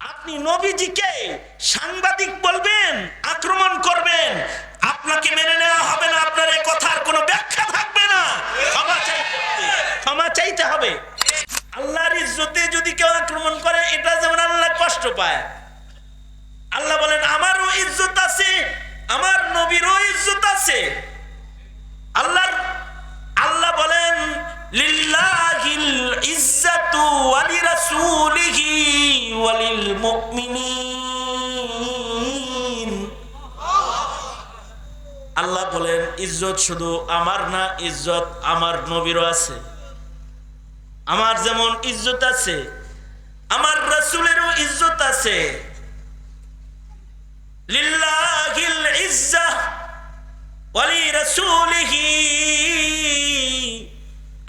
আপনি নবীজিকে সাংবাদিক বলবেন, আক্রমণ করবেন। আপনাকে মেনে নেওয়া হবে না, আপনার এই কথার কোনো ব্যাখ্যা থাকবে না। ক্ষমা চাইতে ক্ষমা চাইতে হবে। আল্লাহর ইজ্জতে যদি কেউ আক্রমণ করে, এটা যেমন আল্লাহ কষ্ট পায়। আল্লাহ বলেন, আমারও ইজ্জত আছে, আমার নবীরও ইজ্জত আছে। ইজ্জত শুধু আমার না ইজ্জত আমার নবীরও আছে। আমার যেমন ইজ্জত আছে, আমার রাসূলেরও ইজ্জত আছে।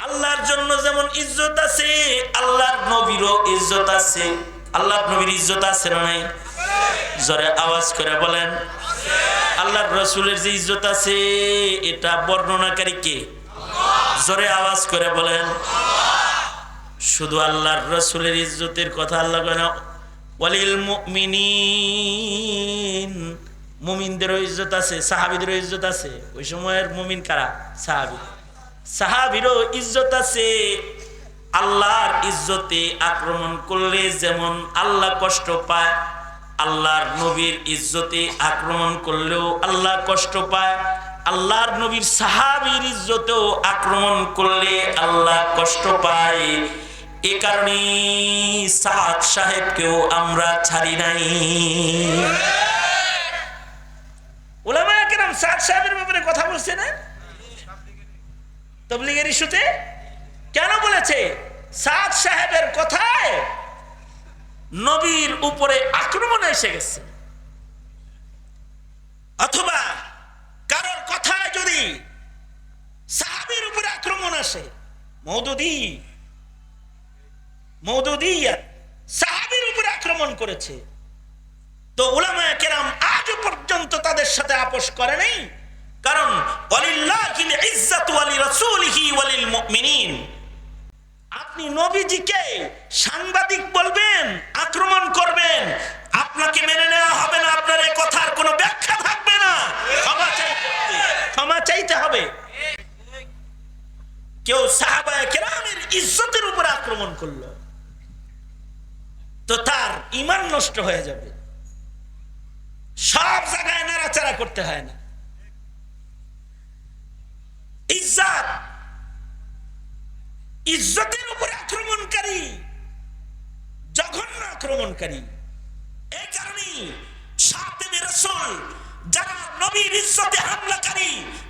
আল্লাহর জন্য যেমন ইজ্জত আছে, আল্লাহর নবীরও ইজ্জত আছে। আল্লাহর নবীর ইজ্জত আছে না নাই? জোরে আওয়াজ করে বলেন। আল্লাহর রসুলের যে ইজ্জত আছে, এটা বর্ণনাকারী কে? জোরে আওয়াজ করে বলেন। শুধু আল্লাহর রসুলের ইজ্জতের কথা আল্লাহ কেন ওয়ালিল মুমিনিন। মুমিনদেরও ইজ্জত আছে, সাহাবিদেরও ইজ্জত আছে। ওই সময়ের মুমিন কারা? সাহাবি। সাহাবিরও ইজ্জত আছে। আল্লাহর ইজ্জতে আক্রমণ করলে যেমন আল্লাহ কষ্ট পায় আল্লাহর নবীর ইজ্জতে আক্রমণ করলেও আল্লাহ কষ্ট পায়। আল্লাহর নবীর সাহাবির ইজ্জতেও আক্রমণ করলে আল্লাহ কষ্ট পায়। এ কারণে সাদ সাহেবকেও আমরা ছাড়ি নাই। ওলামায়ে কেরাম সাহেবের ব্যাপারে কথা বলছে না? তবলিগের ইস্যুতে? কেন বলেছে? সাদ সাহেবের কথায় নবীর উপরে আক্রমণ এসে গেছে। অথবা কারোর কথায় যদি সাহাবির উপরে আক্রমণ আসে মৌদুদি মৌদুদিয়া সাহাবির উপরে আক্রমণ করেছে, তো উলামায়ে কেরাম আজও পর্যন্ত তাদের সাথে আপোষ করে নাই। কারণ ওয়ালিল্লাহিল ইজ্জাতু ওয়ালি রাসূলিহি ওয়ালিল মুমিনিন। আপনি নবীজিকে সাংবাদিক বলবেন, আক্রমণ করবেন। আপনাকে মেনে নেওয়া হবে না, আপনার এই কথার কোনো ব্যাখ্যা থাকবে না। ক্ষমা চাইতে ক্ষমা চাইতে হবে। কেউ সাহাবায়ে কেরামের ইজ্জতের উপর আক্রমণ করল, তো তার ইমান নষ্ট হয়ে যাবে। সব জায়গায় নাড়াচাড়া করতে হয় না। ইজ্জাত ইজ্জতের উপরে আক্রমণকারী, জঘন্য আক্রমণকারী। এই কারণেই সাতেমে রসুল যারা নবীর ইজ্জতে হামলাকারী,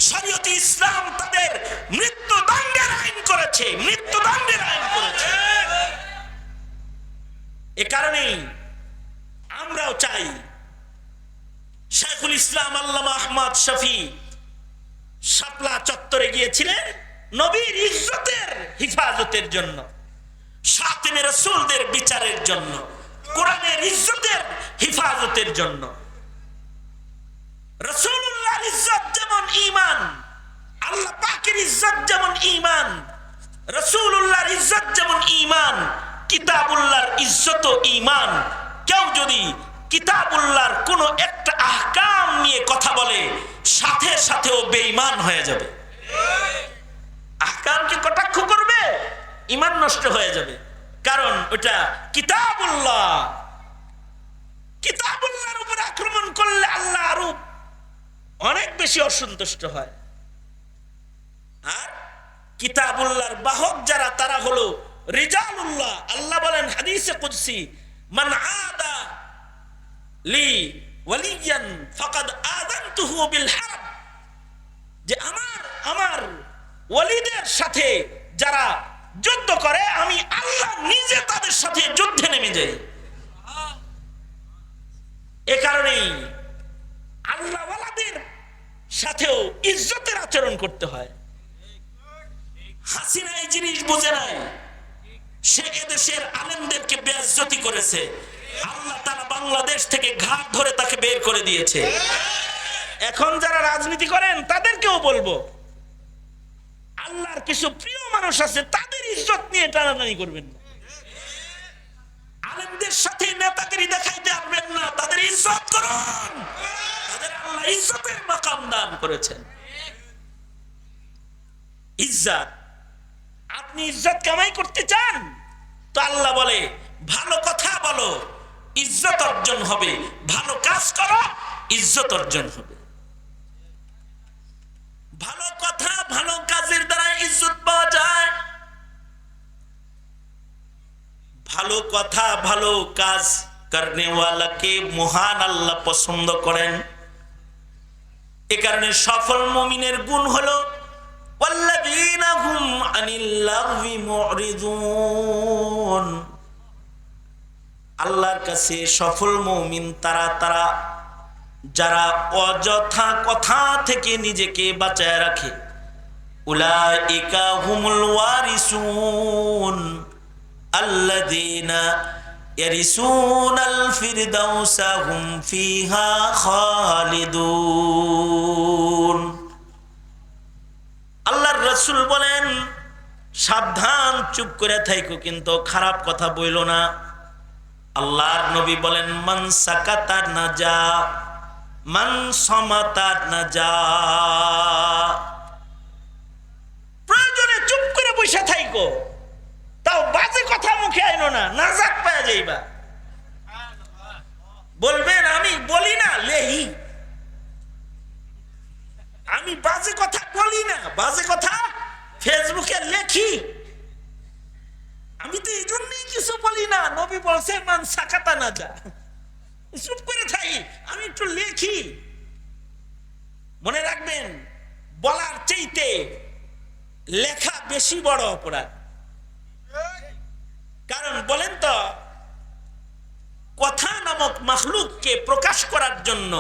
শরীয়তে ইসলাম তাদের মৃত্যুদণ্ডের আইন করেছে, মৃত্যুদণ্ডের আইন করেছে। এ কারণেই আমরাও চাই শেখুল ইসলাম আল্লামা আহমদ শফি শাপলা চত্বরে গিয়েছিলেন। নবীর ইজ্জতের হিফাজতের জন্য, সাতেমে রসুলদের বিচারের জন্য, কোরআনের ইজ্জতের হিফাজতের জন্য। রসুল্লাহর ইজ্জত যেমন ঈমান, আল্লাহ পাকের ইজ্জত যেমন ঈমান রসুল্লাহর ইজ্জত যেমন ঈমান, কিতাবুল্লাহর ইজ্জত ও ঈমান। কেউ যদি কিতাবুল্লাহর কোনো একটা আহকাম নিয়ে কথা বলে, সাথে সাথেও বেঈমান হয়ে যাবে। আহকামকে কটাক্ষ করবে, ইমান নষ্ট হয়ে যাবে। কারণ ওটা কিতাবুল্লাহ। কিতাবুল্লাহর উপর আক্রমণ করলে আল্লাহ আরও অনেক বেশি অসন্তুষ্ট হয়। আর কিতাবুল্লাহর বাহক যারা, তারা হলো রিজালুল্লাহ। আল্লাহ বলেন হাদিসে কুদসি, মান আদা লি ওয়ালিয়ান ফাকাদ আযানতুহু বিল হারব যে আমার আমার ওয়ালিদের সাথে যারা যুদ্ধ করে, আমি আল্লাহ নিজে তাদের সাথে যুদ্ধে নেমে যাই। এ কারণেই আল্লাহওয়ালাদের সাথেও ইজ্জতের আচরণ করতে হয়। হাসিনা এই জিনিস বুঝে নাই। সে এদেশের আলেমদেরকে বেজ্জতি করেছে। আল্লাহ তারা বাংলাদেশ থেকে ঘাট ধরে তাকে বের করে দিয়েছে। এখন যারা রাজনীতি করেন, তাদেরকেও বলব আল্লাহর কিছু প্রিয় মানুষ আছে, তাদের ইজ্জত নিয়ে টানাটানি করবেন না। আলেমদের সাথে নেতাগিরি দেখাইতে পারবেন না, তাদের ইজ্জত করুন। তাদের আল্লাহ ইজ্জতের মাকাম দান করেছেন। ইজ্জত। আপনি ইজ্জত কামাই করতে চান, তো আল্লাহ বলে, ভালো কথা বলো, ইজ্জত অর্জন হবে, ভালো কাজ করো, ইজ্জত অর্জন হবে। কথা, ভালো কাজ কর্নেওয়ালাকে মহান আল্লাহ পছন্দ করেন? এ কারণে সফল মমিনের গুণ হলো আল্লাহর কাছে সফল মৌমিন তারা তারা যারা অযথা কথা থেকে নিজেকে বাঁচায় রাখে। উলা হুমুল ওয়ারিসুন। ফিহা খালিদুন। আল্লাহর রসুল বলেন, সাবধান, চুপ করে থাইকো, কিন্তু খারাপ কথা বইল না। আল্লাহর নবী বলেন, মান সাকাতার না যা মান সমাতার না যা প্রয়োজনে চুপ করে বসে থাইকো। মুখে আইনো না, নাজাক পাওয়া যাইবা। বলবেন, আমি বলি না, লেহি। আমি বাজে কথা বলি না, বাজে কথা ফেসবুকে লেখি। আমি তো এই জন্যই কিছু বলি না, নবী বলছে, মান সাকাতা না যা চুপ করে থাকি, আমি একটু লেখি। মনে রাখবেন, বলার চাইতে লেখা বেশি বড় অপরাধ। কারণ বলেন তো, কথা নামক মাখলুককে প্রকাশ করার জন্য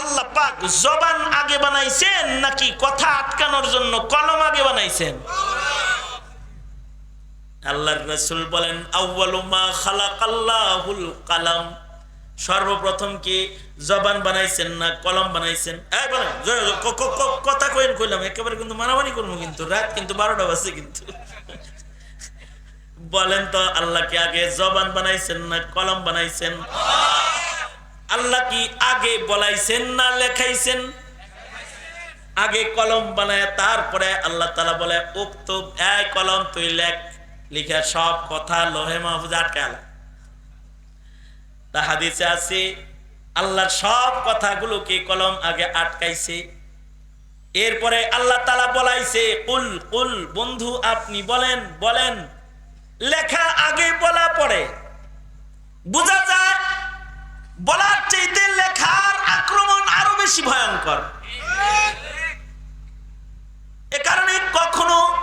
আল্লাহ পাক জবান আগে বানাইছেন নাকি কথা আটকানোর জন্য কলম আগে বানাইছেন? আল্লাহর রাসূল বলেন, আউয়ালু মা খালাকাল্লাহুল কালাম। সর্বপ্রথম কি জবান বানাইছেন না কলম বানাইছেন? এই বলেন কথা কইন কইলাম, একেবারে কিন্তু মারামারি করব কিন্তু, রাত কিন্তু বারোটা বাজে কিন্তু। বলেন তো, আল্লাহ আল্লাহকে আগে জবান বানাইছেন না কলম বানাইছেন? আল্লাহ কি আগে বলাইছেন না লেখাইছেন? আগে কলম বানায়, তারপরে আল্লাহ তালা বলে উক্তুব এই কলম তুই লেখ, লিখে সব কথা লোহে মাহফুজ আটকাল আছে আল্লাহর সব কথাগুলোকে কলম আগে আটকাইছে। এরপরে আল্লাহ তালা বলাইছে, কুল কুল, বন্ধু, আপনি বলেন বলেন লেখা আগে বলা পড়ে। বোঝা যায়, বলার চাইতে লেখার আক্রমণ আরও বেশি ভয়ঙ্কর। এ কারণে কখনো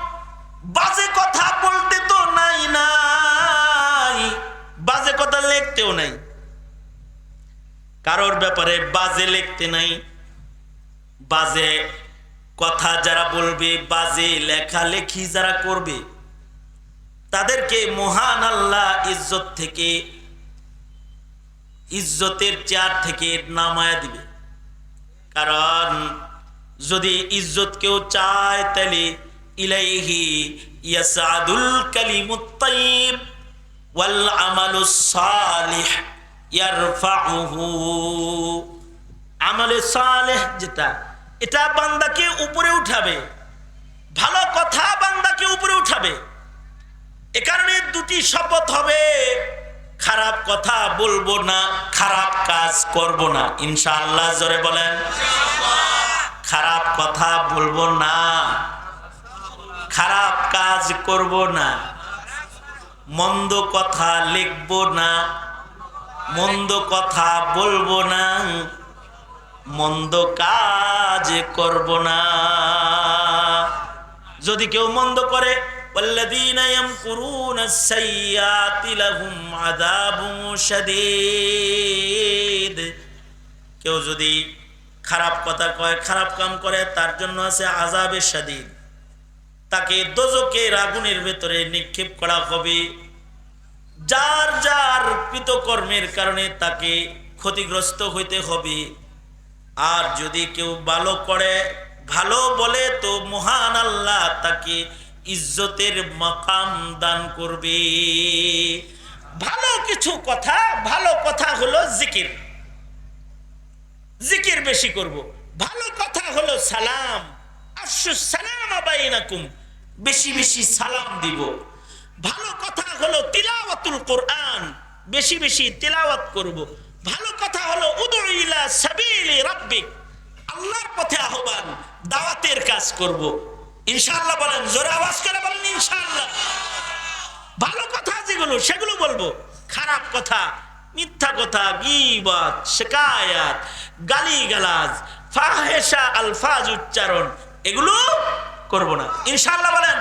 বাজে কথা বলতে তো নাই নাই। বাজে কথা লিখতেও নাই। কারোর ব্যাপারে বাজে লিখতে নাই। বাজে কথা যারা বলবে, বাজে লেখালেখি যারা করবে তাদেরকে মহান আল্লাহ ইজ্জত থেকে, ইজ্জতের চেয়ার থেকে নামায়া দিবে। কারণ যদি ইজ্জত কেউ চায়, তাহলে ইলাইহি ইয়াসাদুল কালিমুত তাইয়িব ওয়াল আমালুস সালিহ ইয়ারফাউহু। আমলে সালেহ যেটা, এটা বান্দাকে উপরে উঠাবে। ভালো কথা বান্দাকে উপরে উঠাবে। এ কারণে দুটি শপথ হবে। খারাপ কথা বলব না, খারাপ কাজ করব না। ইনশাআল্লাহ জোরে বলেন। খারাপ কথা বলব না, খারাপ কাজ করব না, মন্দ কথা লিখব না, মন্দ কথা বলব না, মন্দ কাজ করব না। যদি কেউ মন্দ করে والذين يمكرون السيئات لهم عذاب شديد কেউ যদি খারাপ কথা কয় খারাপ কাম করে তার জন্য আছে আজাবে শাদীদ তাকে দোজকের আগুনের ভেতরে নিক্ষেপ করা হবে যার যার কৃতকর্মের কারণে তাকে ক্ষতিগ্রস্ত হইতে হবে আর যদি কেউ ভালো করে ভালো বলে তো মহান আল্লাহ তাকে ইজ্জতের মাকাম দান করবে। ভালো কিছু কথা, ভালো কথা হলো জিকির। জিকির বেশি করব। ভালো কথা হলো সালাম। সালাম বেশি বেশি সালাম দিব। ভালো কথা হলো তিলাওয়াতুল কোরআন। বেশি বেশি তিলাওয়াত করব। ভালো কথা হলো উদু ইলা সাবিলি রাব্বিক। আল্লাহর পথে আহ্বান, দাওয়াতের কাজ করব। ইনশাআল্লাহ বলেন, জোরে আওয়াজ করে বলেন ইনশাল্লাহ ভালো কথা যেগুলো, সেগুলো বলব। খারাপ কথা, মিথ্যা কথা, গিবাত, শেকায়াত গালি গালাজ ফাহেসা আলফাজ, উচ্চারণ, এগুলো করব না। ইনশাল্লাহ বলেন।